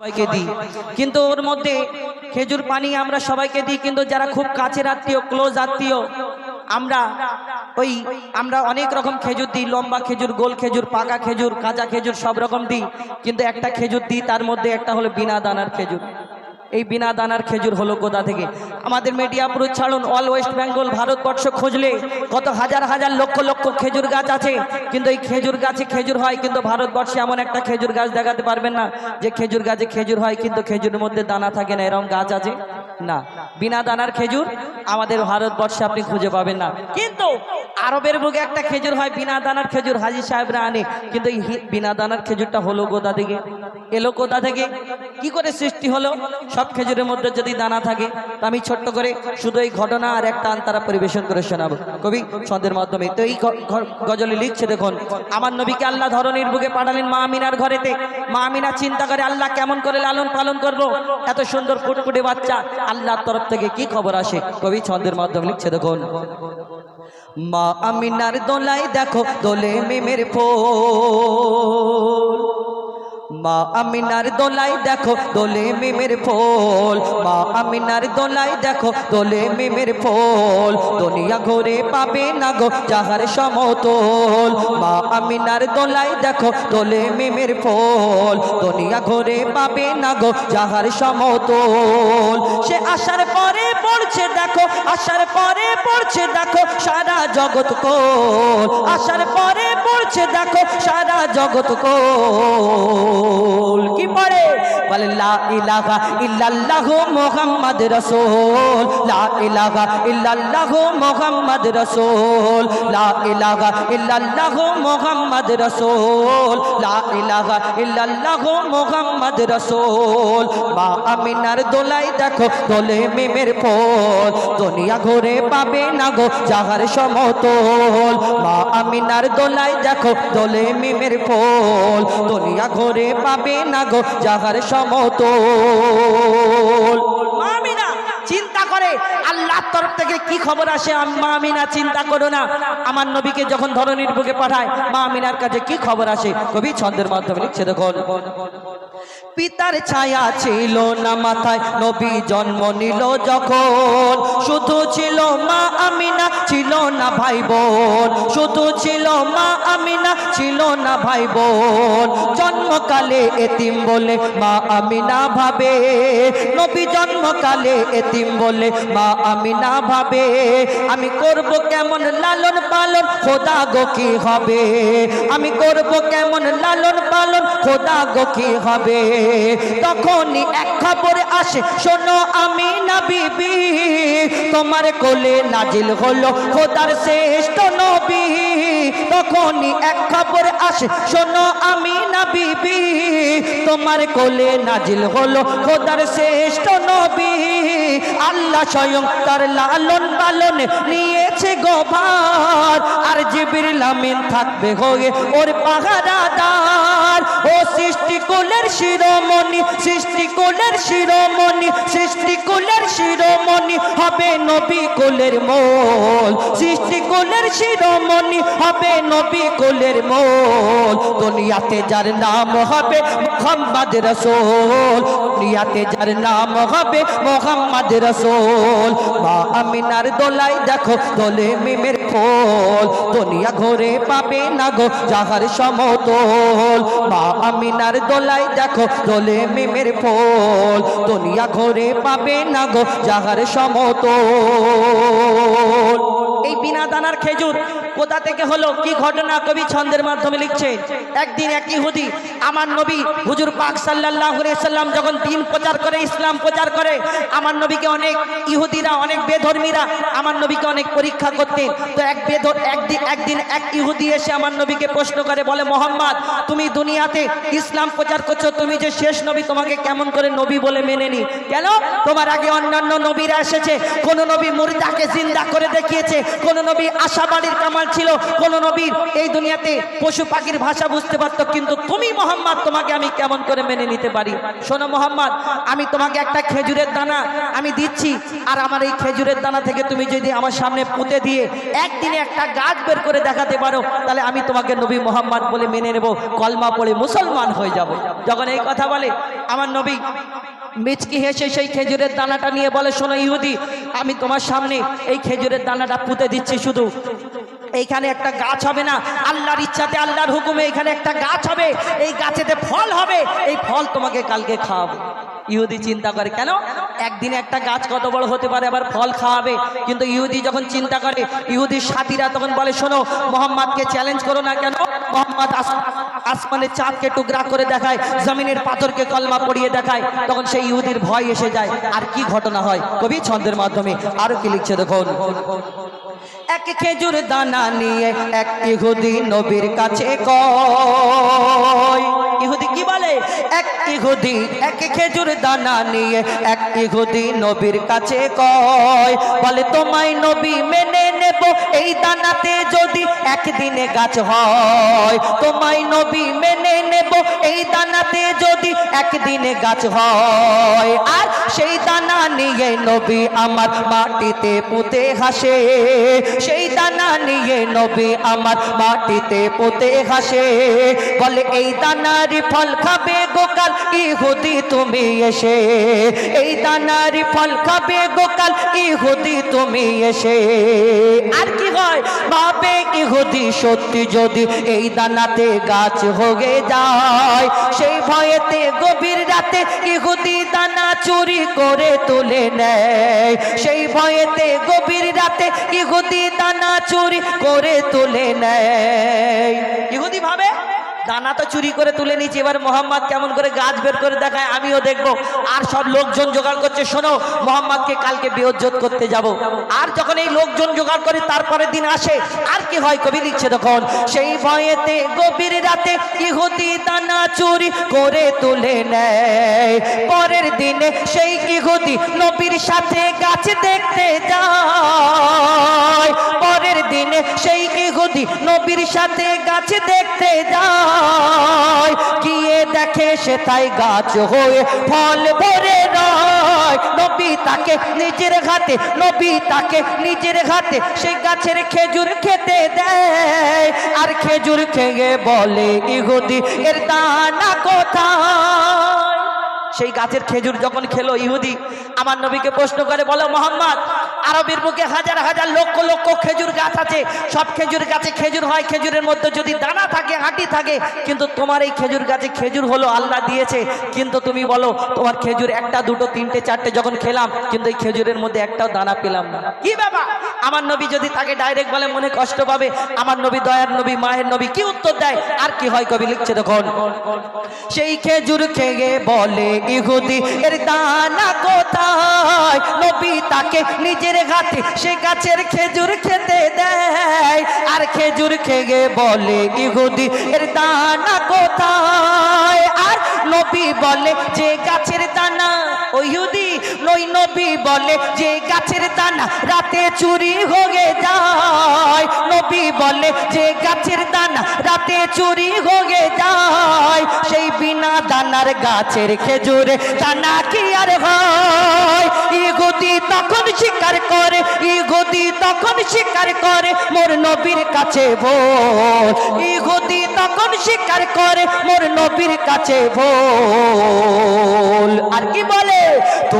সবাইকে দিই। কিন্তু ওর মধ্যে খেজুর পানি আমরা সবাইকে দিই, কিন্তু যারা খুব কাছের আত্মীয় ক্লোজ আত্মীয়, আমরা ওই, আমরা অনেক রকম খেজুর দিই, লম্বা খেজুর, গোল খেজুর, পাকা খেজুর, কাঁচা খেজুর, সব রকম দিই। কিন্তু একটা খেজুর দিই, তার মধ্যে একটা হলো বিনা দানার খেজুর। এই বিনা দানার খেজুর হলো কোথা থেকে? আমাদের মেডিয়াপুর ছাড়ুন অল ওয়েস্ট বেঙ্গল ভারতবর্ষ খুঁজলে কত হাজার হাজার লক্ষ লক্ষ খেজুর গাছ আছে। কিন্তু এই খেজুর গাছে খেজুর হয়, কিন্তু ভারতবর্ষে এমন একটা খেজুর গাছ দেখাতে পারবেন না। যে খেজুর গাছে খেজুর হয়, কিন্তু খেজুরের মধ্যে দানা থাকে না এরকম গাছ আছে? না। বিনা দানার খেজুর আমাদের ভারতবর্ষে আপনি খুঁজে পাবেন না। কিন্তু আরবের বুকে একটা খেজুর হয়, বিনা দানার খেজুর হাজি সাহেবরা আনে। কিন্তু এই বিনা দানার খেজুরটা হলো গোদা থেকে? এলো কোথা থেকে? কি করে সৃষ্টি হলো? সব খেজুরের মধ্যে যদি দানা থাকে, তো আমি ছোট্ট করে শুধু এই ঘটনা আর একটা আন্তারা পরিবেশন করে শোনাবো। কবি, ছন্দের মাধ্যমে। তো এই গজলে লিখছে দেখুন, আমার নবীকে আল্লাহ ধরনের বুকে পাঠালেন মা আমিনার ঘরেতে। মা আমিনা চিন্তা করে, আল্লাহ কেমন করে লালন পালন করব? এত সুন্দর ফুটফুটে বাচ্চা, আল্লাহর তরফ থেকে কি খবর আসে? কবি ছন্দের মাধ্যমে লিখছে, দেখুন। মা আমিনার দোলাই দেখো দোলে মেমের ফোল মা আমিনার দোলাই দেখো, দোলে মেমের ফোল। মা আমিনার দোলাই দেখো, দোলে মেমের ফোল। দুনিয়া ঘরে পাবে না গো যাহার সমতল। মা আমিনার দোলাই দেখো, দোলে মেমের ফোল। দুনিয়া ঘুরে পাবে না গো যাহার সমতল। সে আসার পরে পড়ছে দেখো আসার পরে পড়ছে দেখো, সারা জগৎ কোল। আসার পরে পড়ছে দেখো, সারা জগৎ কোল। কি পড়ে? বলে, লা ইলাহা ইল্লাল্লাহ মুহাম্মদ রাসূল। লা ইলাহা ইল্লাল্লাহ মুহাম্মদ রাসূল। লা ইলাহা ইল্লাল্লাহ মুহাম্মদ রাসূল। লা ইলাহা ইল্লাল্লাহ মুহাম্মদ রাসূল। মা আমিনার দোলাই দেখো, দোলে মেমের ফল দুনিয়া ঘুরে পাবে না গো যাহার সমতল। মা আমিনার দোলাই দেখো, দোলে মেমের ফল দুনিয়া ঘুরে পাবে না গো যাহার সমতল। মা চিন্তা করে। আল্লাহর তরফ থেকে কি খবর আসে? মা আমিনা চিন্তা করো না। আমার নবীকে যখন ধরনীর বুকে পাঠায় মা আমিনার কাছে কি খবর আসে? কবি ছন্দের মাধ্যমে লিখছে দেখুন পিতার ছায়া ছিল না মাথায় নবী জন্ম নিল যখন। শুধু ছিল মা আমিনা ছিল না ভাই বোন, শুধু ছিল মা আমিনা, ছিল না ভাই বোন। জন্মকালে এতিম বলে মা আমিনা ভাবে, নবী জন্মকালে এতিম বলে মা আমিনা ভাবে। আমি করব কেমন লালন পালন, খোদা গো কি হবে? আমি করব কেমন লালন পালন, খোদা গো কি হবে? তখনই এক খবর আসে, শোনো আমি না বিবি, তোমার কোলে নাজিল হলো খোদার শ্রেষ্ঠ নবী। তখনই এক খবর আসে, শোনো আমি না বিবি তোমার কোলে নাজিল হলো খোদার শ্রেষ্ঠ নবী। আল্লাহ স্বয়ং তার লালন পালন নিয়েছে গোভার আর জিবির লামিন থাকবে হয়ে ওর পাহারাদার। ও সৃষ্টিকুলের শিরোমণি সৃষ্টিকুলের শিরোমণি সৃষ্টিকুলের শিরোমণি হবে নবী কুলের মোল। সৃষ্টিকুলের শিরোমণি হবে নবী কুলের মোল। দুনিয়াতে যার নাম হবে মোহাম্মদ রসুল, দুনিয়াতে যার নাম হবে মোহাম্মদ রসুল। মা আমিনার দোলাই দেখো দোলে মিমের ফল দুনিয়া ঘরে পাবে না গো যাহার সমতল। মা আমিনার দোলাই দেখো দোলে মেমের ফল, দুনিয়া ঘরে পাবে না গো যাহার সমতল। এই বিনা দানার খেজুর কোথা থেকে হলো, কি ঘটনা? কবি ছন্দের মাধ্যমে লিখছে, একদিন এক ইহুদি, আমার নবী হুজুর পাক আলাইহি সাল্লাম যখন দিন প্রচার করে, ইসলাম প্রচার করে, আমার নবীকে অনেক ইহুদিরা, অনেক বেধর্মীরা আমার নবীকে অনেক পরীক্ষা করতেন। তো এক বেধর একদিন একদিন এক ইহুদি এসে আমার নবীকে প্রশ্ন করে, বলে, মোহাম্মদ, তুমি দুনিয়াতে ইসলাম প্রচার করছ, তুমি যে শেষ নবী, তোমাকে কেমন করে নবী বলে মেনে নি? কেন? তোমার আগে অন্যান্য নবীরা এসেছে, কোন নবী মুর্দাকে জিন্দা করে দেখিয়েছে, কোন নবী আশাবাড়ির কামাল নর্মাল ছিল, কোন নবীর এই দুনিয়াতে পশু পাখির ভাষা বুঝতে পারতো, কিন্তু তুমি মোহাম্মদ, তোমাকে আমি কেমন করে মেনে নিতে পারি? শোনো মোহাম্মদ, আমি তোমাকে একটা খেজুরের দানা আমি দিচ্ছি, আর আমার এই খেজুরের দানা থেকে তুমি যদি আমার সামনে পুঁতে দিয়ে একদিনে একটা গাছ বের করে দেখাতে পারো, তাহলে আমি তোমাকে নবী মোহাম্মদ বলে মেনে নেব, কলমা পড়ে মুসলমান হয়ে যাব। যখন এই কথা বলে, আমার নবী মিচকি হেসে সেই খেজুরের দানাটা নিয়ে বলে, শোনো ইহুদি, আমি তোমার সামনে এই খেজুরের দানাটা পুঁতে দিচ্ছি শুধু এইখানে একটা গাছ হবে না। আল্লাহর ইচ্ছাতে, আল্লাহর হুকুমে এখানে একটা গাছ হবে। এই গাছেতে ফল হবে। এই ফল তোমাকে কালকে খাওয়াবো। ইহুদি চিন্তা করে, কেন? একদিনে একটা গাছ কত বড় হতে পারে, আবার ফল খাওয়াবে। কিন্তু ইহুদি যখন চিন্তা করে, ইহুদির সাথীরা তখন বলে, শোনো, মোহাম্মদকে চ্যালেঞ্জ করো না কেন? মোহাম্মদ আস- আসমানের চাঁদকে টুকরা করে দেখায়, জমিনের পাথরকে কলমা পড়িয়ে দেখায়, তখন সেই ইহুদির ভয় এসে যায়, আর কি ঘটনা হয়? কবি ছন্দের মাধ্যমে আরও কি লিখছে দেখুন? এক খেজুর দানা নিয়ে এক ইহুদি নবীর কাছে কয়। ইহুদি কি বলে? এক ইহুদি, এক খেজুর দানা নিয়ে এক ইহুদি নবীর কাছে কয়। বলে, তোমায় নবী মেনে নেব এই দানাতে যদি একদিনে গাছ হয়, তোমায় নবী মেনে নেব, এই দানাতে যদি একদিনে গাছ হয়। আর সেই দানা নিয়ে নবী আমার মাটিতে পুঁতে হাসে, সেই দানা নিয়ে নবী আমার মাটিতে পোতে হাসে। বলে, এই দানার ফল খাবে গোকাল ইহুদি, তুমি এসে। এই দানার ফল খাবে গোকাল ইহুদি, তুমি এসে। আর কি হয়। ভাবে ক্ষতি সত্যি যদি এই দানাতে গাছ হয়ে যায়? সেই ভয়েতে গভীর রাতে কি ক্ষতি দানা চুরি করে তুলে নেয়? সেই ভয়েতে গভীর রাতে ইহুদি দানা চুরি করে তুলে নেয়? কি ইহুদি ভাবে দানা তো চুরি করে তুলে নিয়েছি। এবার মোহাম্মদ কেমন করে গাছ বের করে দেখায়, আমিও দেখব। আর সব লোকজন জোগাড় করছে, শোনো, মোহাম্মদকে কালকে বেহজ্জত করতে যাব। আর যখন এই লোকজন জোগাড় করে, তারপরের দিন আসে, আর কি হয় কবি লিখছে তখন, সেই ভয়েতে গভীর রাতে ইহুদি দানা চুরি করে তুলে নেয়। পরের দিনে সেই ইহুদি নবীর সাথে গাছ দেখতে যায়। দিনে সেই ইহুদি নবীর সাথে গাছ দেখতে যায়। গিয়ে দেখে সে তাই গাছ হয়ে ফল ভরে রয়। নবী তাকে নিজের হাতে, নবী তাকে নিজের হাতে সেই গাছের খেজুর খেতে দেয়। আর খেজুর খেয়ে বলে, ইহুদি, এর দানা কোথায়? সেই গাছের খেজুর যখন খেলো ইহুদি, আমার নবীকে প্রশ্ন করে, বলো মোহাম্মদ আরবের বুকে হাজার হাজার লক্ষ লক্ষ খেজুর গাছ আছে। সব খেজুর গাছে খেজুর হয়, খেজুরের মধ্যে যদি দানা থাকে, হাঁটি থাকে, কিন্তু তোমার এই খেজুর গাছে খেজুর হলো আল্লাহ দিয়েছে। কিন্তু তুমি বলো, তোমার খেজুর একটা, দুটো, তিনটে, চারটে যখন খেলাম, কিন্তু এই খেজুরের মধ্যে একটাও দানা পেলাম না। কি বাবা আমার নবী যদি তাকে ডাইরেক্ট বলে, মনে কষ্ট পাবে। আমার নবী দয়ার নবী, মায়ের নবী, কি উত্তর দেয়? আর কি হয় কবি লিখছে তখন? সেই খেজুর খেয়ে বলে, ইহুদি, এর দানা কোথায়? নবী তাকে নিজের হাতে সে গাছের খেজুর খেতে দেয়। আর খেজুর খেয়ে বলে ইহুদি এর দানা কোথায়? আর নবী বলে, যে গাছের দানা, ওই ইহুদি নই নবী বলে, যে গাছের দানা রাতে চুরি হয়ে যায়। নবী বলে, যে গাছের দানা রাতে চুরি হয়ে যায়, সেই দানার গাছের খেজুরে তা কি আর হয়? ইহুদি তখন স্বীকার করে ইহুদি তখন স্বীকার করে, মোর নবীর কাছে ভো ই গতি তখন স্বীকার করে, মোর নবীর কাছে ভোল আর কি বলে?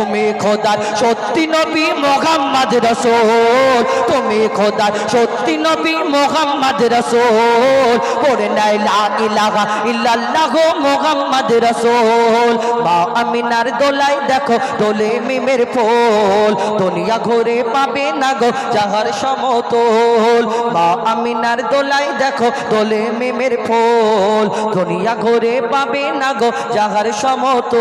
তুমি খোদার সত্যি নবী মোহাম্মদ রসুল। তুমি খোদার সত্যি নবী মোহাম্মদ রসুল। পড়ে নাই লা ইলাহা ইল্লাল্লাহ মোহাম্মদ রসুল। মা আমিনার দোলাই দেখো দোলে মিমের ফুল। দুনিয়া ঘুরে পাবে না গো যাহার সমতল। মা আমিনার দোলাই দেখো দোলে মিমের ফুল। দুনিয়া ঘুরে পাবে না গো যাহার সমতল।